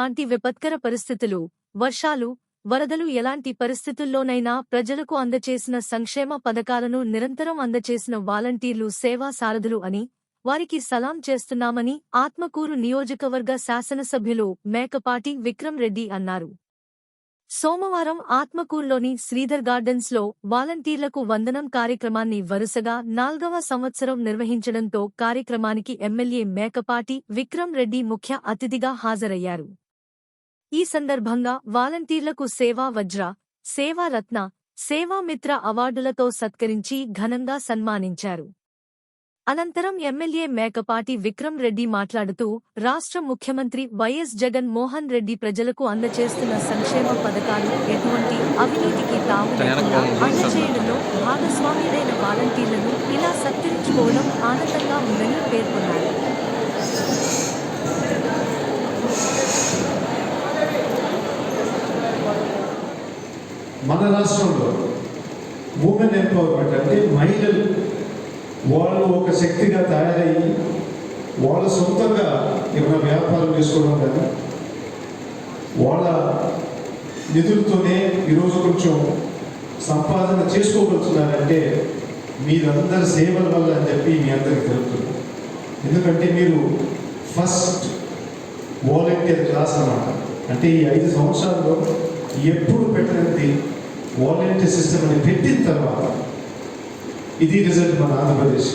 లాంటి విపత్కర పరిస్థితులు వర్షాలు వరదలు ఎలాంటి పరిస్థితుల్లోనైనా ప్రజలకు అందచేసిన సంక్షేమ పథకాలను నిరంతరం అందచేసిన వాలంటీర్లు సేవా సారథులు అని వారికి సలాం చేస్తున్నామని ఆత్మకూరు నియోజకవర్గ శాసనసభ్యులు మేకపాటి విక్రమ్ రెడ్డి అన్నారు. సోమవారం ఆత్మకూరులోని శ్రీధర్ గార్డెన్స్లో వాలంటీర్లకు వందనం కార్యక్రమాన్ని వరుసగా నాల్గవ సంవత్సరం నిర్వహించడంతో కార్యక్రమానికి ఎమ్మెల్యే మేకపాటి విక్రమ్ రెడ్డి ముఖ్య అతిథిగా హాజరయ్యారు. ఈ సందర్భంగా వాలంటీర్లకు సేవా వజ్ర సేవా రత్న సేవామిత్ర అవార్డులతో సత్కరించి ఘనంగా సన్మానించారు. అనంతరం ఎమ్మెల్యే మేకపాటి విక్రమ్ రెడ్డి మాట్లాడుతూ రాష్ట్ర ముఖ్యమంత్రి వైఎస్ జగన్ మోహన్ రెడ్డి ప్రజలకు అందచేస్తున్న సంక్షేమ పథకాలు ఎటువంటి అవినీతికి తాము లేకుండా అందచేయడంలో భాగస్వామ్యులైన వాలంటీర్లను ఇలా సత్కరించుకోవడం ఆనందంగా ఉందని పేర్కొన్నారు. మన రాష్ట్రంలో ఉమెన్ ఎంపవర్మెంట్ అంటే మహిళలు వాళ్ళు ఒక శక్తిగా తయారయ్యి వాళ్ళ సొంతంగా ఏమైనా వ్యాపారం చేసుకోవడం కానీ వాళ్ళ నిధులతోనే ఈరోజు కొంచెం సంపాదన చేసుకోగలుగుతున్నారంటే మీరందరి సేవల వల్ల అని చెప్పి మీ అందరికి తెలుపుతుంది ఎందుకంటే మీరు ఫస్ట్ వాలంటీర్ క్లాస్ అన్నమాట. అంటే ఈ ఐదు సంవత్సరాల్లో ఎప్పుడు పెట్టినది వాలంటీర్ సిస్టమ్ అని పెట్టిన తర్వాత ఇది రిజల్ట్ మన ఆంధ్రప్రదేశ్.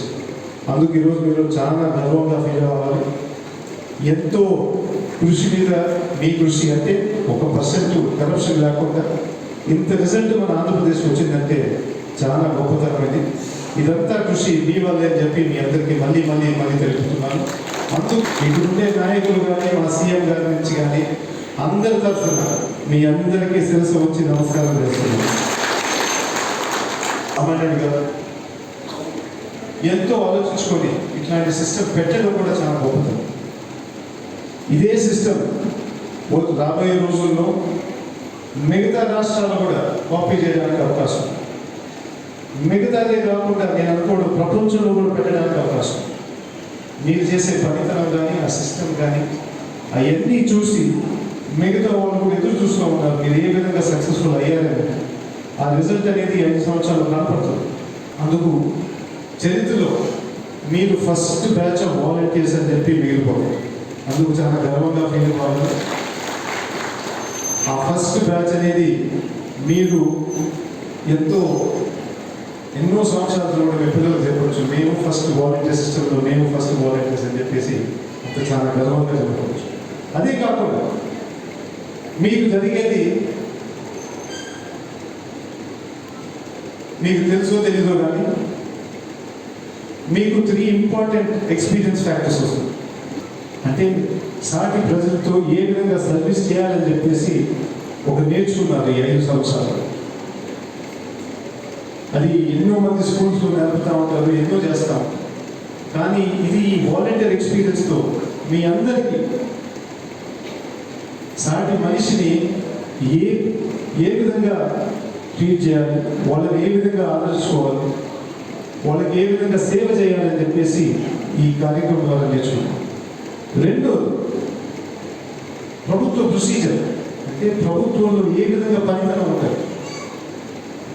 అందుకు ఈరోజు మీరు చాలా గర్వంగా ఫీల్ అవ్వాలి. ఎంతో కృషి మీద మీ కృషి అంటే ఒక పర్సెంట్ కరప్షన్ లేకుండా ఇంత రిజల్ట్ మన ఆంధ్రప్రదేశ్ వచ్చిందంటే చాలా గొప్పతనమైంది ఇదంతా కృషి మీ వల్లే అని చెప్పి మీ అందరికీ మళ్ళీ మళ్ళీ మళ్ళీ తెలుపుతున్నాను. అందుకు ఇక్కడుండే నాయకులు కానీ మా సీఎం గారి నుంచి కానీ అందరి తరఫున మీ అందరికీ శిరసు వచ్చి నమస్కారం చేస్తున్నాను. అమ్మాయి గారు ఎంతో ఆలోచించుకొని ఇట్లాంటి సిస్టమ్ పెట్టడం కూడా చాలా గొప్పది. ఇదే సిస్టమ్ రాబోయే రోజుల్లో మిగతా రాష్ట్రాలు కూడా కాపీ చేయడానికి అవకాశం మిగతాదే కాకుండా నేను అనుకోవడం ప్రపంచంలో కూడా పెట్టడానికి అవకాశం మీరు చేసే పనితనం కానీ ఆ సిస్టమ్ కానీ అవన్నీ చూసి మిగతా వాళ్ళు కూడా ఎదురు చూస్తూ ఉన్నారు మీరు ఏ విధంగా సక్సెస్ఫుల్ అయ్యారని. ఆ రిజల్ట్ అనేది ఐదు సంవత్సరాలు కనపడుతుంది. అందుకు చరిత్రలో మీరు ఫస్ట్ బ్యాచ్ ఆఫ్ వాలంటీర్స్ అని చెప్పి మిగిలిపోతారు అందుకు చాలా గర్వంగా ఫీల్ అవ్వాలి ఆ ఫస్ట్ బ్యాచ్ అనేది మీరు ఎంతో ఎన్నో సంవత్సరాల కూడా మీ పిల్లలు చెప్పవచ్చు మేము ఫస్ట్ వాలంటీర్ సిస్టంలో మేము ఫస్ట్ వాలంటీర్స్ అని చెప్పేసి అంత చాలా గర్వంగా చెప్పవచ్చు అదే కాకుండా మీకు జరిగేది మీకు తెలుసో తెలీదో కానీ మీకు త్రీ ఇంపార్టెంట్ ఎక్స్పీరియన్స్ ఫ్యాక్టర్స్ వస్తుంది అంటే సాటి ప్రజలతో ఏ విధంగా సర్వీస్ చేయాలని చెప్పేసి ఒక నేర్చుకున్నారు ఈ ఐదు సంవత్సరాలు. అది ఎన్నో మంది స్కూల్స్లో నేర్పుతూ ఉంటారు ఎన్నో చేస్తాం కానీ ఇది ఈ వాలంటీర్ ఎక్స్పీరియన్స్తో మీ అందరికీ సాటి మనిషిని ఏ ఏ విధంగా ట్రీట్ చేయాలి? వాళ్ళని ఏ విధంగా ఆదర్శించుకోవాలి వాళ్ళకి ఏ విధంగా సేవ చేయాలని చెప్పేసి ఈ కార్యక్రమం ద్వారా నేర్చుకున్నాం. రెండు ప్రభుత్వ ప్రొసీజర్ అంటే ప్రభుత్వంలో ఏ విధంగా పనితనం ఉంటాయి?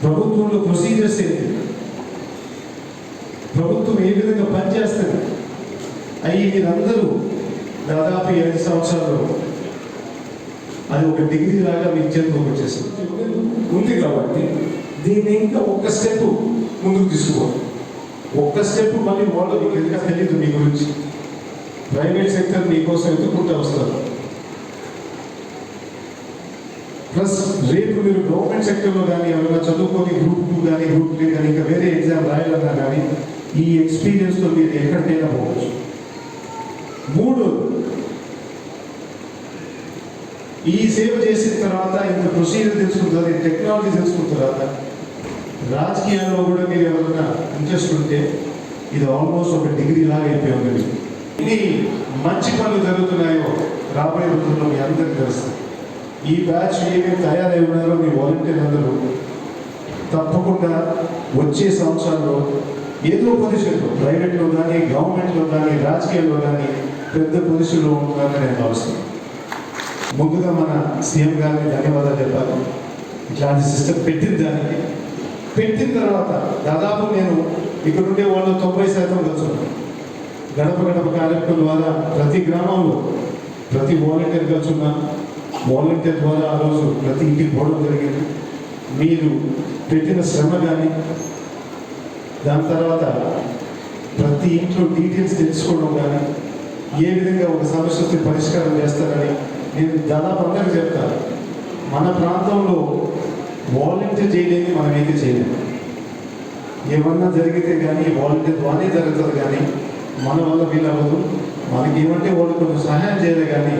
ప్రభుత్వంలో ప్రొసీజర్స్ ఏంటి? ప్రభుత్వం ఏ విధంగా పనిచేస్తుంది? అవి మీరందరూ దాదాపు ఐదు సంవత్సరాలు అది ఒక డిగ్రీ లాగా మీ చేతికి వచ్చేసింది. ఉంది కాబట్టి దీన్ని ఇంకా ఒక్క స్టెప్ ముందుకు తీసుకోవాలి ఒక్క స్టెప్ మళ్ళీ మోడల్ మీకు ఇంకా తెలియదు మీ గురించి. ప్రైవేట్ సెక్టర్ మీకోసం ఎదుర్కొంటూ వస్తారు? ప్లస్ రేపు మీరు గవర్నమెంట్ సెక్టర్లో కానీ ఎవరైనా చదువుకొని గ్రూప్ టూ కానీ గ్రూప్ త్రీ కానీ ఇంకా వేరే ఎగ్జామ్ రాయాలన్నా కానీ ఈ ఎక్స్పీరియన్స్తో మీరు ఎక్కడికైనా పోవచ్చు. మూడు ఈ సేవ చేసిన తర్వాత ఇంత ప్రొసీజర్ తెలుసుకున్న తర్వాత ఈ టెక్నాలజీ తెలుసుకున్న తర్వాత రాజకీయాల్లో కూడా మీరు ఎవరైనా ఇంట్రెస్ట్ ఉంటే ఇది ఆల్మోస్ట్ ఒక డిగ్రీ లాగా అయిపోయి ఉంది ఇది మంచి పనులు జరుగుతున్నాయో రాబోయే రోజుల్లో మీ అందరికీ తెలుస్తుంది ఈ బ్యాచ్ ఏమేమి తయారై ఉన్నారో మీ వాలంటీర్ అందరూ తప్పకుండా వచ్చే సంవత్సరాల్లో ఏదో పొజిషన్లో ప్రైవేట్లో కానీ గవర్నమెంట్లో కానీ రాజకీయాల్లో కానీ పెద్ద పొజిషన్లో ఉంటుందని నేను భావిస్తున్నాను. ముందుగా మన సీఎం గారికి ధన్యవాదాలు చెప్పాలి. ఇట్లాంటి సిస్టమ్ పెట్టిన దానికి పెట్టిన తర్వాత దాదాపు నేను ఇక్కడ ఉండే వాళ్ళు తొంభై శాతం కలుసుకున్నాను. గడప గడప కార్యక్రమం ద్వారా ప్రతి గ్రామంలో ప్రతి వాలంటీర్ కలుసున్నాను వాలంటీర్ ద్వారా ఆ రోజు ప్రతి ఇంటికి పోవడం జరిగింది. మీరు పెట్టిన శ్రమ కానీ దాని తర్వాత ప్రతి ఇంట్లో డీటెయిల్స్ తెలుసుకోవడం కానీ ఏ విధంగా ఒక సమస్య వస్తే పరిష్కారం చేస్తారని నేను చాలా అందరికీ చెప్తాను మన ప్రాంతంలో వాలంటీర్ చేయలేని మనం ఏది చేయలేము. ఏమన్నా జరిగితే కానీ వాలంటీర్ ద్వారానే జరుగుతుంది కానీ మన వల్ల వీలవ్వదు మనకి ఏమంటే వాళ్ళు కొంచెం సహాయం చేయలే కానీ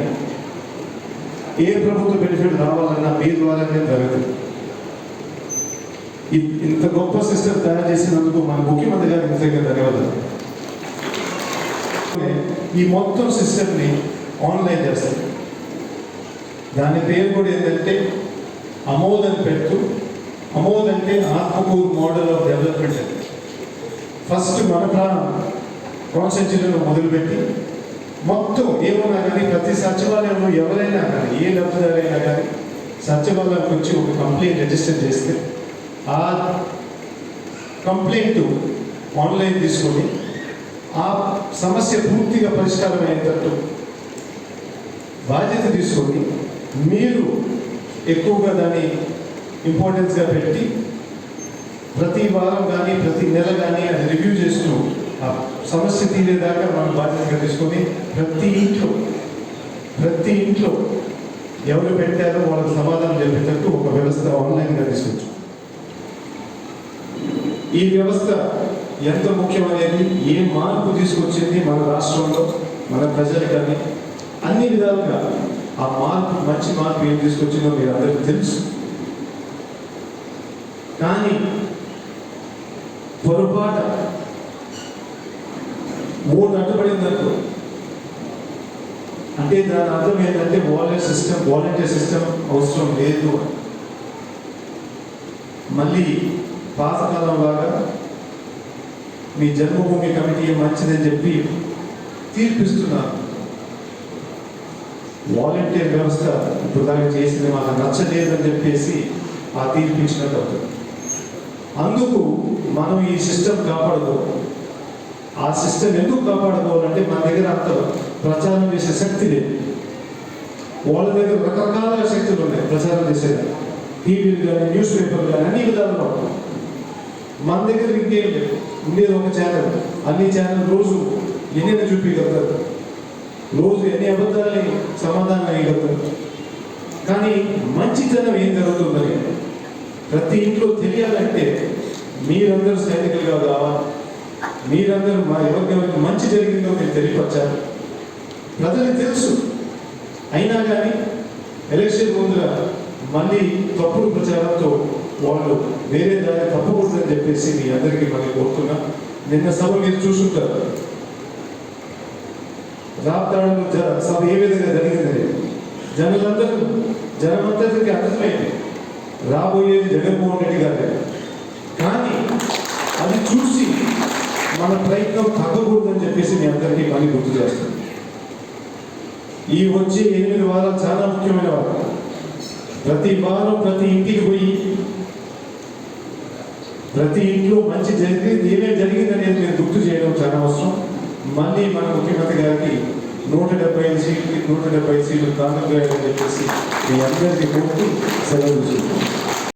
ఏ ప్రభుత్వ బెనిఫిట్ రావాలన్నా మీ ద్వారానే జరుగుతుంది. ఇంత గొప్ప సిస్టమ్ తయారు చేసినందుకు మన ముఖ్యమంత్రి గారికి నిజంగా ధన్యవాదాలు. ఈ మొత్తం సిస్టమ్ని ఆన్లైన్ చేస్తారు దాని పేరు కూడా ఏంటంటే అమోద్ అని పెడుతూ అమోద్ అంటే ఆత్మకూరు మోడల్ ఆఫ్ డెవలప్మెంట్ అని ఫస్ట్ మన ప్రాణం కాన్స్టిట్యూషన్లో మొదలుపెట్టి మొత్తం ఏమన్నా కానీ ప్రతి సచివాలయంలో ఎవరైనా కానీ ఏ లబ్ధిదారైనా కానీ సచివాలయానికి వచ్చి ఒక కంప్లైంట్ రిజిస్టర్ చేస్తే ఆ కంప్లైంట్ ఆన్లైన్ తీసుకొని ఆ సమస్య పూర్తిగా పరిష్కారం అయ్యేటట్టు బాధ్యత తీసుకొని మీరు ఎక్కువగా దాన్ని ఇంపార్టెన్స్గా పెట్టి ప్రతి వారం కానీ ప్రతి నెల కానీ అది రివ్యూ చేస్తూ ఆ సమస్య తీరేదాకా మనం బాధ్యతగా తీసుకొని ప్రతి ఇంట్లో ప్రతి ఇంట్లో ఎవరు పెట్టారో వాళ్ళకి సమాధానం చెప్పేటట్టు ఒక వ్యవస్థ ఆన్లైన్గా తీసుకొచ్చు. ఈ వ్యవస్థ ఎంత ముఖ్యమనేది ఏ మార్పు తీసుకొచ్చింది మన రాష్ట్రంలో మన ప్రజలు కానీ అన్ని విధాలుగా ఆ మార్పు మంచి మార్పు ఏం తీసుకొచ్చిందో మీరు అందరికీ తెలుసు. కానీ పొరపాట మూడు అడ్డుపడిందనుకో అంటే దాని అర్థం ఏంటంటే వాలంటీర్ సిస్టమ్ వాలంటీర్ సిస్టమ్ అవసరం లేదు మళ్ళీ పాతకాలం లాగా మీ జన్మభూమి కమిటీ మంచిదని చెప్పి తీర్పిస్తున్నారు. వాలంటీర్ వ్యవస్థ ఇప్పుడు దాకా చేసింది మాకు నచ్చలేదని చెప్పేసి ఆ తీర్పు ఇచ్చినట్టు అవుతుంది. అందుకు మనం ఈ సిస్టమ్ కాపాడదు. ఆ సిస్టమ్ ఎందుకు కాపాడుకోవాలంటే మన దగ్గర అంత ప్రచారం చేసే శక్తి లేదు. వాళ్ళ దగ్గర రకరకాల శక్తులు ఉన్నాయి ప్రచారం చేసేది. టీవీలు కానీ న్యూస్ పేపర్లు కానీ అన్ని విధాలుగా మన దగ్గర ఇంకేం లేదు. ఉండేది ఒక ఛానల్ అన్ని ఛానల్ రోజు ఎన్ని చూపించగలుగుతారు రోజు ఎన్ని అబద్ధాలని సమాధానం అయ్యగలుగుతారు కానీ మంచితనం ఏం జరుగుతుందని ప్రతి ఇంట్లో తెలియాలంటే మీరందరూ సైనికులుగా కావాలి మీరందరూ మా ఎవరికెవరికి మంచి జరిగిందో మీరు తెలియపరచాలి ప్రజలకు తెలుసు. అయినా కానీ ఎలక్షన్ ముందర మళ్ళీ తప్పుడు ప్రచారంతో వాళ్ళు వేరే దారి తప్పకూడదని చెప్పేసి మీ అందరికీ మళ్ళీ కోరుతున్నా. నిన్న సభ మీరు చూసుంటారు. రాప్తాడు సభ ఏ విధంగా జరిగిందని జనులందరూ జనమంతరికి అర్థమైంది రాబోయేది జగన్మోహన్ రెడ్డి గారే. కానీ అది చూసి మన ప్రయత్నం తగ్గకూడదని చెప్పేసి మీ అందరికీ మళ్ళీ గుర్తు చేస్తాను. ఈ వచ్చే ఎనిమిది వారాలు చాలా ముఖ్యమైన వారం ప్రతి వారం ప్రతి ఇంటికి పోయి ప్రతి ఇంట్లో మంచి జరిగింది ఏమేమి జరిగిందనేది మీరు గుర్తు చేయడం చాలా అవసరం. మళ్ళీ మన ముఖ్యమంత్రి గారికి నూట డెబ్బై ఐదు సీట్లు నూట డెబ్బై ఐదు సీట్లు కాంగ్రెస్ గారు చెప్పేసి మీ అందరికీ కోరుతూ సెలవు చూసుకుంటాం